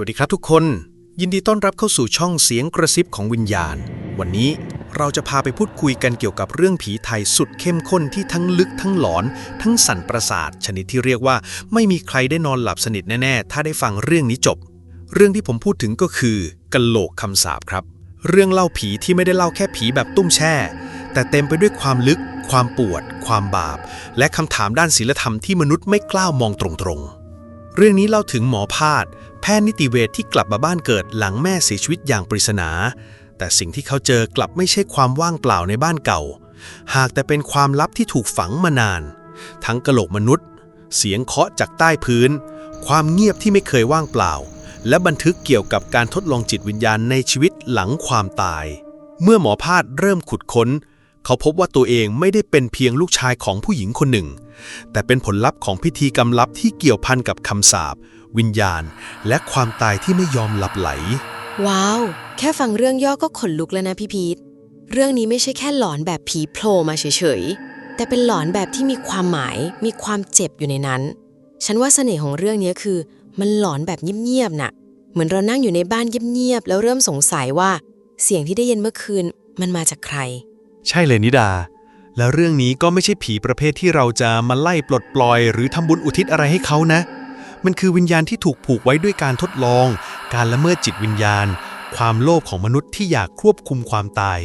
วัสดีครับทุกคน ยินดีต้อนรับเข้าสู่ช่องเสียงกระซิบของวิญญาณ วันนี้เราจะพาไปพูดคุยกันเกี่ยวกับเรื่องผีไทยสุดเข้มข้นที่ทั้งลึกทั้งหลอน ทั้งสั่นประสาท ชนิดที่เรียกว่า ไม่มีใครได้นอนหลับสนิทแน่ๆ ถ้าได้ฟังเรื่องนี้จบ เรื่องที่ผมพูดถึงก็คือกะโหลกคำสาปครับ เรื่องเล่าผีที่ไม่ได้เล่าแค่ผีแบบตุ้มแช่ แต่เต็มไปด้วยความลึก ความปวด ความบาป และคำถามด้านศีลธรรมที่มนุษย์ไม่กล้ามองตรงๆ เรื่องนี้เล่าถึงหมอพาดแพทย์นิติเวชที่กลับมาบ้านเกิดหลังแม่เสียชีวิตอย่างปริศนา แต่สิ่งที่เขาเจอกลับไม่ใช่ความว่างเปล่าในบ้านเก่า หากแต่เป็นความลับที่ถูกฝังมานาน ทั้งกระโหลกมนุษย์ เสียงเคาะจากใต้พื้น ความเงียบที่ไม่เคยว่างเปล่า และบันทึกเกี่ยวกับการทดลองจิตวิญญาณในชีวิตหลังความตาย เมื่อหมอพาดเริ่มขุดค้น เขาพบว่าตัวเองไม่ได้เป็นเพียงลูกชายของผู้หญิงคนหนึ่ง แต่เป็นผลลัพธ์ของพิธีกรรมลับที่เกี่ยวพันกับคำสาปวิญญาณ และความตายที่ไม่ยอมหลับไหล ว้าว แค่ฟังเรื่องย่อก็ขนลุกแล้วนะพี่พีทเรื่องนี้ไม่ใช่แค่หลอนแบบผีโผล่มาเฉยๆ แต่เป็นหลอนแบบที่มีความหมาย มีความเจ็บอยู่ในนั้น ฉันว่าเสน่ห์ของเรื่องนี้คือ มันหลอนแบบเงียบๆน่ะ เหมือนเรานั่งอยู่ในบ้านเงียบๆ แล้วเริ่มสงสัยว่า เสียงที่ได้ยินเมื่อคืนมันมาจากใคร ใช่เลยนิดา แล้วเรื่องนี้ก็ไม่ใช่ผีประเภทที่เราจะมาไล่ปลดปล่อย หรือทำบุญอุทิศอะไรให้เขานะ มันคือวิญญาณที่ถูกผูกไว้ด้วยการทดลอง การละเมิดจิตวิญญาณ ความโลภของมนุษย์ที่อยากควบคุมความตาย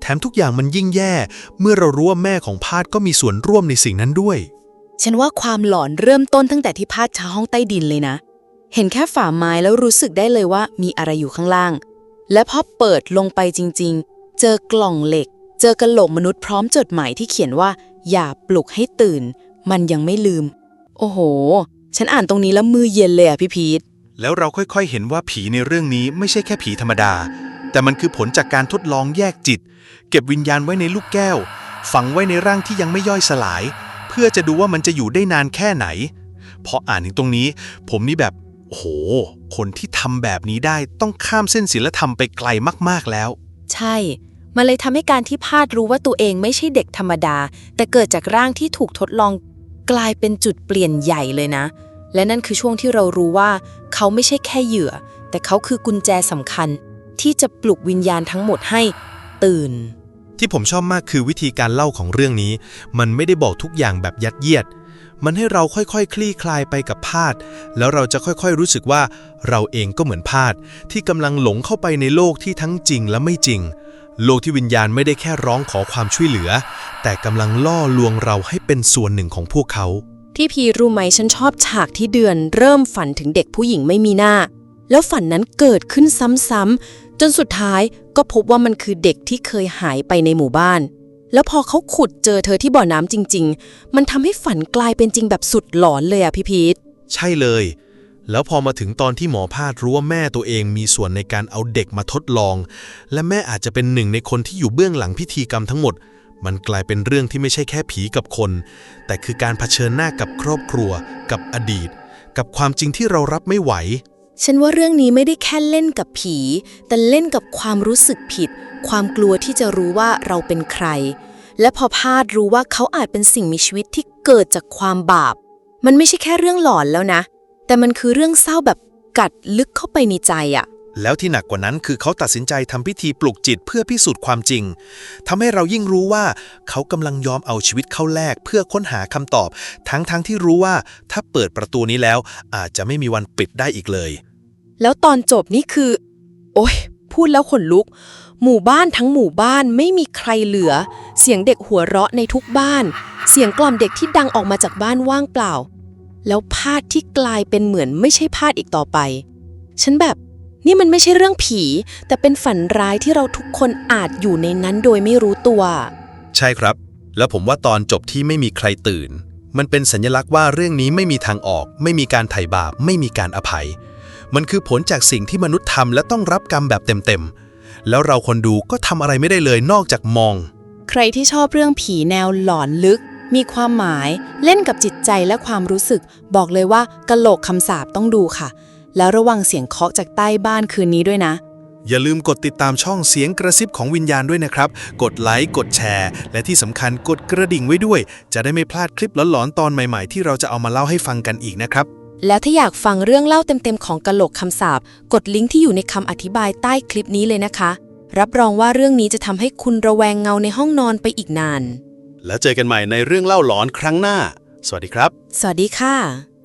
แถมทุกอย่างมันยิ่งแย่ เมื่อเรารู้ว่าแม่ของพาดก็มีส่วนร่วมในสิ่งนั้นด้วย ฉันว่าความหลอนเริ่มต้นตั้งแต่ที่พาดชาห้องใต้ดินเลยนะ เห็นแค่ฝ่าไม้แล้วรู้สึกได้เลยว่ามีอะไรอยู่ข้างล่าง และพอเปิดลงไปจริง ๆ เจอกล่องเหล็ก เจอกระโหลกมนุษย์พร้อมจดหมายที่เขียนว่า อย่าปลุกให้ตื่น มันยังไม่ลืม โอ้โห ฉันอ่านตรงนี้แล้วมือเย็นเลยอะพี่พีทแล้วเราค่อยๆ เห็นว่าผีในเรื่องนี้ไม่ใช่แค่ผีธรรมดา แต่มันคือผลจากการทดลองแยกจิต เก็บวิญญาณไว้ในลูกแก้ว ฝังไว้ในร่างที่ยังไม่ย่อยสลาย เพื่อจะดูว่ามันจะอยู่ได้นานแค่ไหน พออ่านถึงตรงนี้ ผมนี่แบบโอ้โห คนที่ทำแบบนี้ได้ต้องข้ามเส้นศีลธรรมไปไกลมากๆแล้ว ใช่ มันเลยทำให้การที่พาดรู้ว่าตัวเองไม่ใช่เด็กธรรมดา แต่เกิดจากร่างที่ถูกทดลองกลายเป็นจุดเปลี่ยนใหญ่เลยนะ และนั่นคือช่วงที่เรารู้ว่า เขาไม่ใช่แค่เหยื่อ แต่เขาคือกุญแจสำคัญ ที่จะปลุกวิญญาณทั้งหมดให้ ตื่น ที่ผมชอบมากคือวิธีการเล่าของเรื่องนี้ มันไม่ได้บอกทุกอย่างแบบยัดเยียด มันให้เราค่อยๆคคลี่คลายไปกับพาด แล้วเราจะค่อยๆรู้สึกว่า เราเองก็เหมือนพาด ที่กำลังหลงเข้าไปในโลกที่ทั้งจริงและไม่จริง โลกที่วิญญาณไม่ได้แค่ร้องขอความช่วยเหลือ แต่กำลังล่อลวงเราให้เป็นส่วนหนึ่งของพวกเขา ที่พีรู้ไหมฉันชอบฉากที่เดือน เริ่มฝันถึงเด็กผู้หญิงไม่มีหน้า แล้วฝันนั้นเกิดขึ้นซ้ำๆจนสุดท้ายก็พบว่ามันคือเด็กที่เคยหายไปในหมู่บ้าน แล้วพอเขาขุดเจอเธอที่บ่อน้ำจริง ๆ มันทำให้ฝันกลายเป็นจริงแบบสุดหลอนเลยอะพี่พีทใช่เลย แล้วพอมาถึงตอนที่หมอพาดรู้ว่าแม่ตัวเองมีส่วนในการเอาเด็กมาทดลอง และแม่อาจจะเป็นหนึ่งในคนที่อยู่เบื้องหลังพิธีกรรมทั้งหมด มันกลายเป็นเรื่องที่ไม่ใช่แค่ผีกับคน แต่คือการเผชิญหน้ากับครอบครัว กับอดีต กับความจริงที่เรารับไม่ไหว ฉันว่าเรื่องนี้ไม่ได้แค่เล่นกับผี แต่เล่นกับความรู้สึกผิด ความกลัวที่จะรู้ว่าเราเป็นใคร และพอพาดรู้ว่าเขาอาจเป็นสิ่งมีชีวิตที่เกิดจากความบาป มันไม่ใช่แค่เรื่องหลอนแล้วนะ แต่มันคือเรื่องเศร้าแบบกัดลึกเข้าไปในใจอะแล้วที่หนักกว่านั้นคือเขาตัดสินใจทำพิธีปลุกจิตเพื่อพิสูจน์ความจริงทำให้เรายิ่งรู้ว่าเขากำลังยอมเอาชีวิตเข้าแลกเพื่อค้นหาคำตอบ ทั้งๆทที่รู้ว่าถ้าเปิดประตูนี้แล้ว อาจจะไม่มีวันปิดได้อีกเลย แล้วตอนจบนี่คือ โอ้ยพูดแล้วขนลุก หมู่บ้านทั้งหมู่บ้านไม่มีใครเหลือ เสียงเด็กหัวเราะในทุกบ้าน เสียงกล่อมเด็กที่ดังออกมาจากบ้านว่างเปล่า แล้วพาดที่กลายเป็นเหมือนไม่ใช่พาดอีกต่อไป ฉันแบบนี่มันไม่ใช่เรื่องผี แต่เป็นฝันร้ายที่เราทุกคนอาจอยู่ในนั้นโดยไม่รู้ตัว ใช่ครับ แล้วผมว่าตอนจบที่ไม่มีใครตื่น มันเป็นสัญลักษณ์ว่าเรื่องนี้ไม่มีทางออก ไม่มีการไถ่บาป ไม่มีการอภัย มันคือผลจากสิ่งที่มนุษย์ทำและต้องรับกรรมแบบเต็มๆ แล้วเราคนดูก็ทำอะไรไม่ได้เลยนอกจากมอง ใครที่ชอบเรื่องผีแนวหลอนลึก มีความหมายเล่นกับจิตใจและความรู้สึก บอกเลยว่ากะโหลกคำสาบต้องดูค่ะ แล้วระวังเสียงเคาะจากใต้บ้านคืนนี้ด้วยนะ อย่าลืมกดติดตามช่องเสียงกระซิบของวิญญาณด้วยนะครับ กดไลค์กดแชร์ และที่สำคัญกดกระดิ่งไว้ด้วย จะได้ไม่พลาดคลิปหลอนๆตอนใหม่ๆ ที่เราจะเอามาเล่าให้ฟังกันอีกนะครับ แล้วถ้าอยากฟังเรื่องเล่าเต็มๆของกะโหลกคำสาบกดลิงก์ที่อยู่ในคำอธิบายใต้คลิปนี้เลยนะคะ รับรองว่าเรื่องนี้จะทำให้คุณระแวงเงาในห้องนอนไปอีกนาน แล้วเจอกันใหม่ในเรื่องเล่าหลอนครั้งหน้า สวัสดีครับ สวัสดีค่ะ